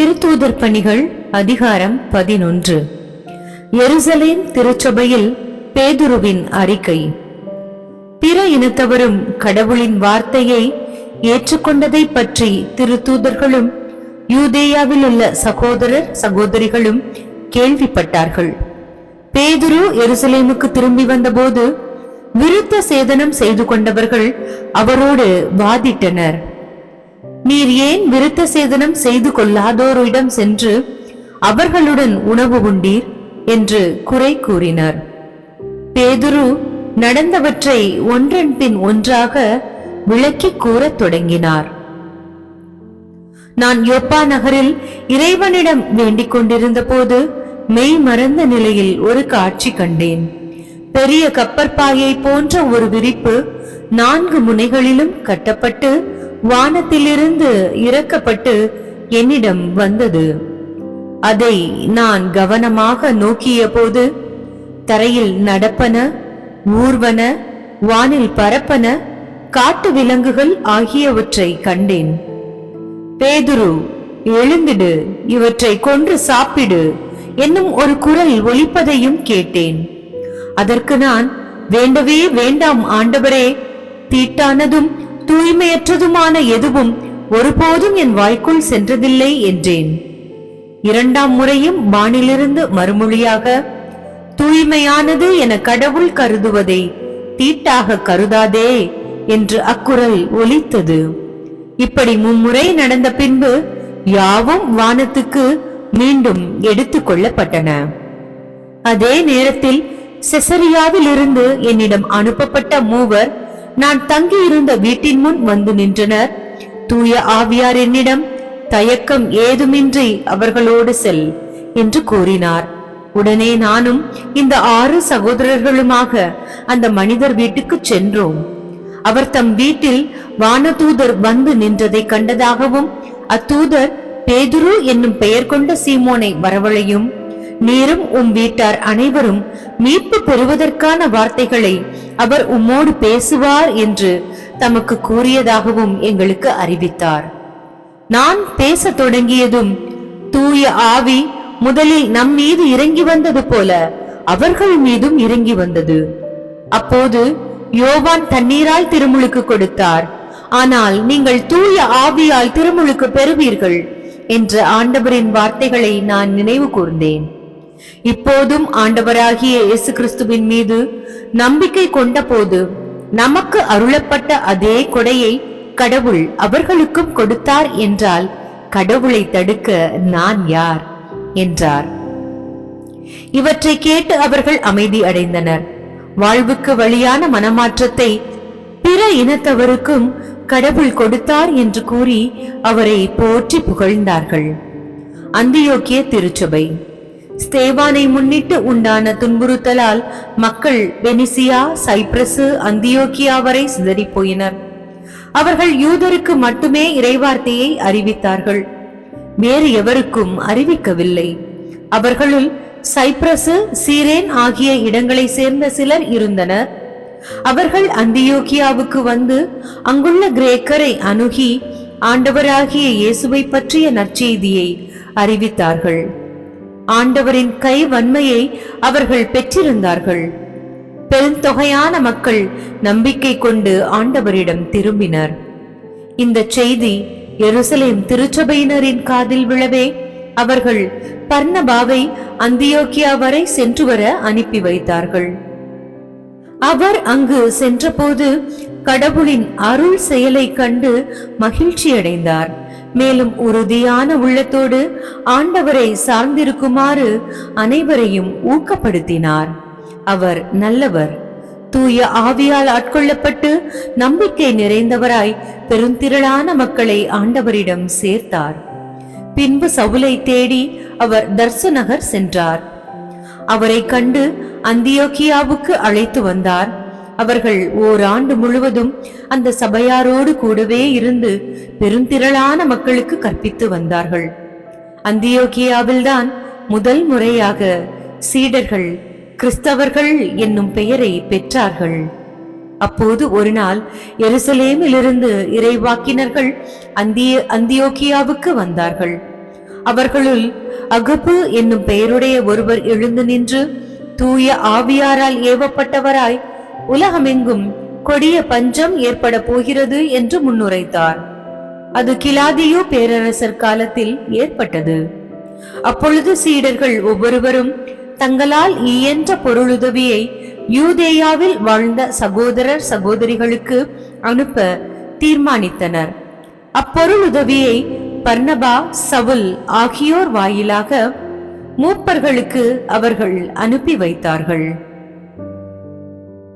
திருத்தூதர் பணிகள் அதிகாரம் பதினொன்று. எருசலேம் திருச்சபையில் பேதுருவின் அறிக்கை. பிற இனத்தவரும் கடவுளின் வார்த்தையை ஏற்றுக்கொண்டதை பற்றி திருத்தூதர்களும் யூதேயாவில் உள்ள சகோதரர் சகோதரிகளும் கேள்விப்பட்டார்கள். பேதுரு எருசலேமுக்கு திரும்பி வந்தபோது விருத்த சேதனம் செய்து கொண்டவர்கள் அவரோடு வாதிட்டனர். நீர் ஏன் விருத்த சேதனம் செய்து கொள்ளாதோரிடம் சென்று அவர்களுடன் உணவு உண்டீர்? என்று குறை கூறினார். பேதுரு நடந்தவற்றை ஒன்றன் பின் ஒன்றாக விளக்கி கூறத் தொடங்கினார். நான் யோப்பா நகரில் இறைவனிடம் வேண்டிக் கொண்டிருந்த போது மெய் மறந்த நிலையில் ஒரு காட்சி கண்டேன். பெரிய கப்பற்பாயை போன்ற ஒரு விரிப்பு நான்கு முனைகளிலும் கட்டப்பட்டு வானத்திலிருந்து இறக்கப்பட்டு என்னிடம் வந்தது. அதை நான் கவனமாக நோக்கிய போது தரையில் நடப்பன ஊர்வன வானில் பரப்பன காட்டு விலங்குகள் ஆகியவற்றை கண்டேன். பேதுரு எழுந்திடு இவற்றை கொன்று சாப்பிடு என்னும் ஒரு குரல் ஒலிப்பதையும் கேட்டேன். அதற்கு நான் வேண்டவே வேண்டாம் ஆண்டவரே தீட்டானதும் தூய்மையற்றதுமான எதுவும் ஒருபோதும் என் வாய்க்குள் சென்றதில்லை என்றேன். இரண்டாம் முறையும் வானிலிருந்து மறுமொழியாக தூய்மையானது என கடவுள் கருதுவதை தீட்டாக கருதாதே என்று அக்குரல் ஒலித்தது. இப்படி மும்முறை நடந்த பின்பு யாவும் வானத்துக்கு மீண்டும் எடுத்துக் கொள்ளப்பட்டன. அதே நேரத்தில் செசரியாவில் இருந்து என்னிடம் அனுப்பப்பட்ட மூவர் நான் தங்கியிருந்த வீட்டின் முன் வந்து நின்றனர். தூய ஆவியார் என்னிடம் தயக்கம் ஏதுமின்றி அவர்களோடு செல் என்று கூறினார். உடனே நானும் இந்த ஆறு சகோதரர்களுமாக அந்த மனிதர் வீட்டுக்கு சென்றோம். அவர் தம் வீட்டில் வானதூதர் வந்து நின்றதை கண்டதாகவும் அத்தூதர் பேதுரு என்னும் பெயர் கொண்ட சீமோனை வரவழையும் நீரும் உம் வீட்டார் அனைவரும் மீட்பு பெறுவதற்கான வார்த்தைகளை அவர் உம்மோடு பேசுவார் என்று தமக்கு கூறியதாகவும் எங்களுக்கு அறிவித்தார். நான் பேசத் தொடங்கியதும் தூய ஆவி முதலில் நம் மீது இறங்கி வந்தது போல அவர்கள் மீதும் இறங்கி வந்தது. அப்போது யோவான் தண்ணீரால் திருமுழுக்கு கொடுத்தார். ஆனால் நீங்கள் தூய ஆவியால் திருமுழுக்கு பெறுவீர்கள் என்ற ஆண்டவரின் வார்த்தைகளை நான் நினைவு கூர்ந்தேன். இப்போதும் ஆண்டவராகிய இயேசு கிறிஸ்துவின் மீது நம்பிக்கை கொண்டபோது நமக்கு அருளப்பட்ட அதே கொடையை கடவுள் அவர்களுக்கும் கொடுத்தார் என்றால் கடவுளை தடுக்க நான் யார்? என்றார். இவற்றை கேட்டு அவர்கள் அமைதி அடைந்தனர். வாழ்வுக்கு வழியான மனமாற்றத்தை பிற இனத்தவருக்கும் கடவுள் கொடுத்தார் என்று கூறி அவரை போற்றி புகழ்ந்தார்கள். அந்தியோக்கிய திருச்சபை. ஸ்தேவானை முன்னிட்டு உண்டான துன்புறுத்தலால் மக்கள் வெனிசியா சைப்ரசு அந்தியோக்கியா வரை சிதறிப் போயினர் அவர்கள் யூதருக்கு மட்டுமே இறைவார்த்தையை அறிவித்தார்கள். வேறு எவருக்கும் அறிவிக்கவில்லை. அவர்களுள் சைப்ரசு சீரேன் ஆகிய இடங்களை சேர்ந்த சிலர் இருந்தனர். அவர்கள் அந்தியோக்கியாவுக்கு வந்து அங்குள்ள கிரேக்கரை அணுகி ஆண்டவராகிய இயேசுவை பற்றிய நற்செய்தியை அறிவித்தார்கள். ஆண்டவரின் கை வன்மையை அவர்கள் பெற்றிருந்தார்கள். பெருந்தொகையான மக்கள் நம்பிக்கை கொண்டு ஆண்டவரிடம் திரும்பினர். இந்த செய்தி எருசலேம் திருச்சபையினரின் காதில் விழவே அவர்கள் பர்ணபாவை அந்தியோக்கியா வரை சென்று வர அனுப்பி வைத்தார்கள். அவர் அங்கு சென்றபோது கடவுளின் அருள் செயலை கண்டு மகிழ்ச்சியடைந்தார். மேலும் உறுதியான உள்ளத்தோடு ஆண்டவரை சார்ந்திருக்குமாறு அனைவரையும் ஊக்கப்படுத்தினார். அவர் நல்லவர். தூய ஆவியால் ஆட்கொள்ளப்பட்டு நம்பிக்கை நிறைந்தவராய் பெருந்திரளான மக்களை ஆண்டவரிடம் சேர்த்தார். பின்பு சவுலை தேடி அவர் தர்சு நகர் சென்றார். அவரை கண்டு அந்தியோக்கியாவுக்கு அழைத்து வந்தார். அவர்கள் ஓராண்டு முழுவதும் அந்த சபையாரோடு கூடவே இருந்து பெருந்திரளான மக்களுக்கு கற்பித்து வந்தார்கள். அந்தியோக்கியாவில்தான் முதல் முறையாக சீடர்கள் கிறிஸ்தவர்கள் என்னும் பெயரை பெற்றார்கள். அப்போது ஒரு நாள் எருசலேமிலிருந்து இறைவாக்கினர்கள் அந்திய அந்தியோக்கியாவுக்கு வந்தார்கள். அவர்களுள் அகபு என்னும் பெயருடைய ஒருவர் எழுந்து நின்று தூய ஆவியாரால் ஏவப்பட்டவராய் உலகமெங்கும் கொடிய பஞ்சம் ஏற்பட போகிறது என்று முன்னுரைத்தார். அது கிலாதியோ பேரரசர் காலத்தில் ஏற்பட்டது. அப்பொழுது சீடர்கள் ஒவ்வொருவரும் தங்களால் இயன்ற பொருளுதவியை யூதேயாவில் வாழ்ந்த சகோதரர் சகோதரிகளுக்கு அனுப்ப தீர்மானித்தனர். அப்பொருளுதவியை பர்ணபா சவுல் ஆகியோர் வாயிலாக மூப்பர்களுக்கு அவர்கள் அனுப்பி வைத்தார்கள்.